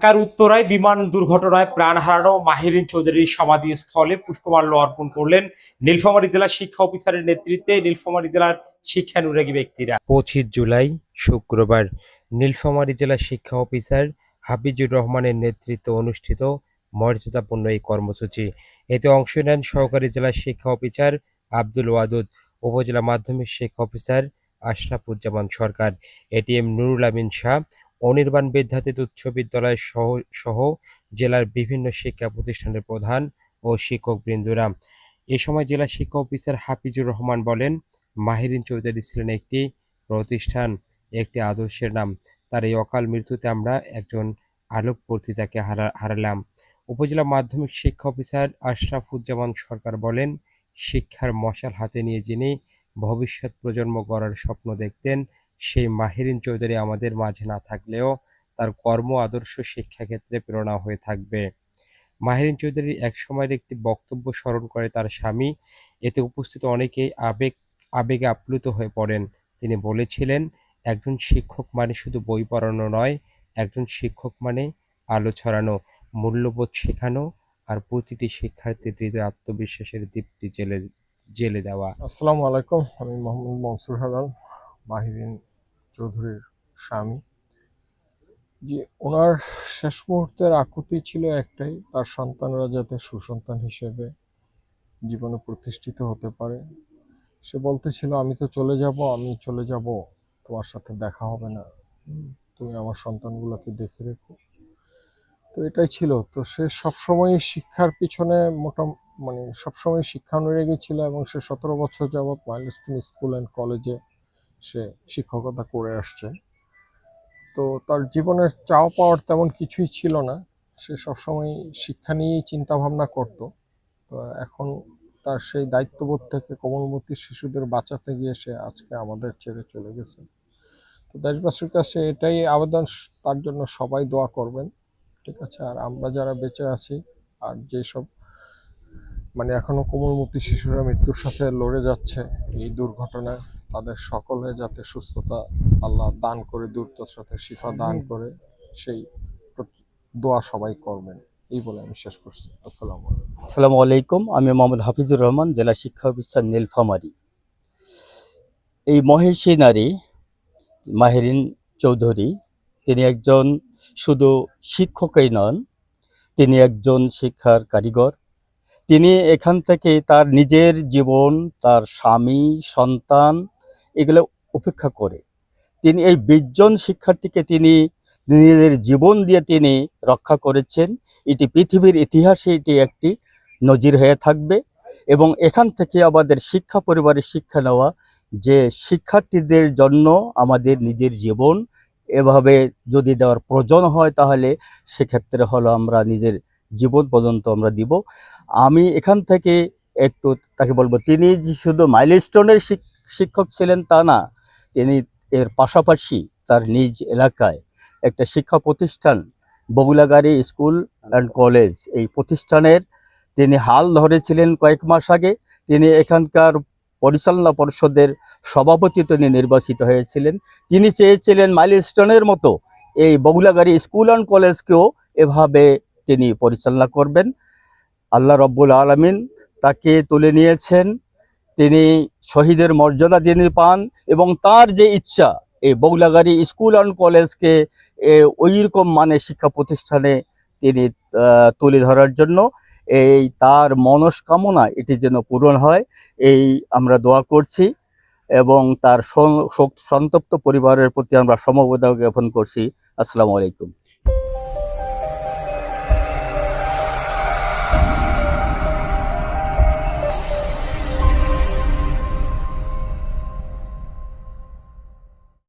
ঢাকার উত্তরায় বিমান দুর্ঘটনায় প্রাণ হারানো মাহিরিন চৌধুরীর সমাধি স্থলে পুষ্পমাল্য অর্পণ করলেন নীলফামারী জেলা শিক্ষা অফিসারের নেতৃত্বে নীলফামারী জেলার শিক্ষানুরাগী ব্যক্তিরা। পঁচিশ জুলাই, শুক্রবার, নীলফামারী জেলা শিক্ষা অফিসার হাফিজুর রহমানের নেতৃত্বে অনুষ্ঠিত মর্যাদাপূর্ণ এই কর্মসূচি। এতে অংশ নেন সহকারী জেলা শিক্ষা অফিসার আব্দুল ওয়াদুদ, উপজেলা মাধ্যমিক শিক্ষা অফিসার আশরাফুজ্জামান সরকার এটিএম নুরুল আমিন শাহ অনির্বাণ বিদ্যাতীত উচ্চ বিদ্যালয় সহ সহ জেলার বিভিন্ন শিক্ষা প্রতিষ্ঠানের প্রধান ও শিক্ষকবৃন্দরা এ সময় জেলা শিক্ষা অফিসার হাফিজুর রহমান বলেন, মাহিরিন চৌধুরী ছিলেন একটি প্রতিষ্ঠান, একটি আদর্শের নাম। তার এই অকাল মৃত্যুতে আমরা একজন আলোক বর্তিতাকে হারা, হারালাম। উপজেলা মাধ্যমিক শিক্ষা অফিসার আশরাফুজ্জামান সরকার বলেন, শিক্ষার মশাল হাতে নিয়ে যিনি ভবিষ্যৎ প্রজন্ম গড়ার স্বপ্ন দেখতেন সেই মাহিরিন চৌধুরী আমাদের মাঝে না থাকলেও তার কর্ম, আদর্শ শিক্ষাক্ষেত্রে প্রেরণা হয়ে থাকবে। মাহিরিন চৌধুরীর এক সময়ের একটি বক্তব্য স্মরণ করে তার স্বামী। এতে উপস্থিত অনেকেই আবেগ, আবেগে আপ্লুত হয়ে পড়েন। তিনি বলেছিলেন, একজন শিক্ষক মানে শুধু বই পড়ানো নয়, একজন শিক্ষক মানে আলো ছড়ানো, মূল্যবোধ শেখানো আর প্রতিটি শিক্ষার্থীর হৃদয়ে আত্মবিশ্বাসের দীপ্তি জেলে জেলে দেওয়া। আসসালামু আলাইকুম, আমি মোহাম্মদ মনসুর হালাল, মাহিরিন চৌধুরীর স্বামী। যে ওনার শেষ মুহূর্তের আকুতি ছিল একটাই, তার সন্তানরা যাতে সুসন্তান হিসেবে জীবনে প্রতিষ্ঠিত হতে পারে। সে বলতেছিল, আমি তো চলে যাব, আমি চলে যাব, তোমার সাথে দেখা হবে না। তুমি আমার সন্তানগুলোকে দেখে রেখো। তো এটাই ছিল। তো সে সবসময় শিক্ষার পিছনে মোটা মানে সবসময় শিক্ষা অনুরাগী ছিল এবং সে সতেরো বছর যাবৎ মাইলস্টোন স্কুল অ্যান্ড কলেজে সে শিক্ষকতা করে আসছে। তো তার জীবনের চাওয়া পাওয়ার তেমন কিছুই ছিল না। সে সবসময় শিক্ষা নিয়েই চিন্তা ভাবনা করতো। তো এখন তার সেই দায়িত্ববোধ থেকে কোমলমতি শিশুদের বাঁচাতে গিয়ে সে আজকে আমাদের ছেড়ে চলে গেছে। তো দেশবাসীর কাছে এটাই আবেদন, তার জন্য সবাই দোয়া করবেন, ঠিক আছে? আর আমরা যারা বেঁচে আছি আর যেসব মানে এখনও কোমলমতি শিশুরা মৃত্যুর সাথে লড়ে যাচ্ছে এই দুর্ঘটনায় তাদের সকলে যাতে সুস্থতা আল্লাহ দান করে দ্রুততার সাথে শিফা দান করে সেই দোয়া সবাই করবেন। এই বলে আমি শেষ করছি। আসসালামু আলাইকুম। আসসালামু আলাইকুম। আমি মোহাম্মদ হাফিজুর রহমান জেলা শিক্ষা অফিসার নীলফামারী। এই মহিষী নারী মাহেরিন চৌধুরী তিনি একজন শুধু শিক্ষকই নন তিনি একজন শিক্ষার কারিগর। তিনি এখান থেকে তার নিজের জীবন তার স্বামী সন্তান এগুলো উপেক্ষা করে। তিনি এই বিশজন শিক্ষার্থীকে তিনি নিজের জীবন দিয়ে তিনি রক্ষা করেছেন। এটি পৃথিবীর ইতিহাসে এটি একটি নজির হয়ে থাকবে এবং এখান থেকে আমাদের শিক্ষা পরিবারের শিক্ষা নেওয়া, যে শিক্ষার্থীদের জন্য আমাদের নিজের জীবন এভাবে যদি দেওয়ার প্রয়োজন হয় তাহলে সেক্ষেত্রে হলো আমরা নিজের জীবন পর্যন্ত আমরা দিব। আমি এখান থেকে একটু তাকে বলব, তিনি শুধু মাইলস্টোনের শিক্ষক ছিলেন তা না, তিনি এর পাশাপাশি তার নিজ এলাকায় একটা শিক্ষা প্রতিষ্ঠান, বগুলাগাড়ি স্কুল অ্যান্ড কলেজ এই প্রতিষ্ঠানের তিনি হাল ধরেছিলেন কয়েক মাস আগে। তিনি এখানকার পরিচালনা পরিষদের সভাপতি তিনি নির্বাচিত হয়েছিলেন। তিনি চেয়েছিলেন মাইলস্টোনের মতো এই বগুলাগাড়ি স্কুল অ্যান্ড কলেজকেও এভাবে তিনি পরিচালনা করবেন। আল্লাহ রব্বুল আলমিন তাকে তুলে নিয়েছেন। তিনি শহীদের মর্যাদা যিনি পান এবং তার যে ইচ্ছা এই বগুলাগাড়ি স্কুল অ্যান্ড কলেজকে এ, ওই রকম মানে শিক্ষা প্রতিষ্ঠানে তিনি তুলে ধরার জন্য এই তার মনস্কামনা এটি যেন পূরণ হয় এই আমরা দোয়া করছি এবং তার সন্তপ্ত পরিবারের প্রতি আমরা সমবেদনা জ্ঞাপন করছি। আসসালামু আলাইকুম।